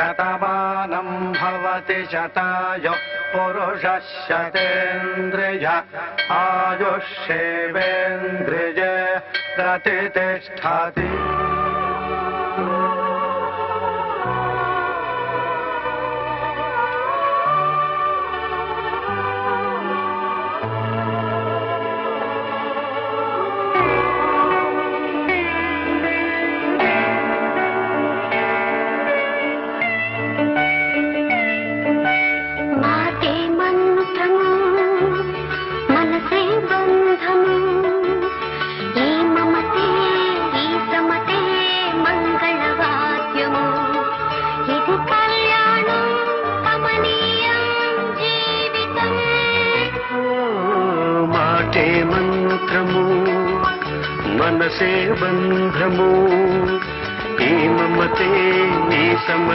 शतमानम् भवति शतायुः पुरुषः शतेन्द्रिय आयुष्येवेन्द्रिय प्रतितिष्ठति మాటే మంత్రము మనసే బంధము. ఈ మమతే నీ సమ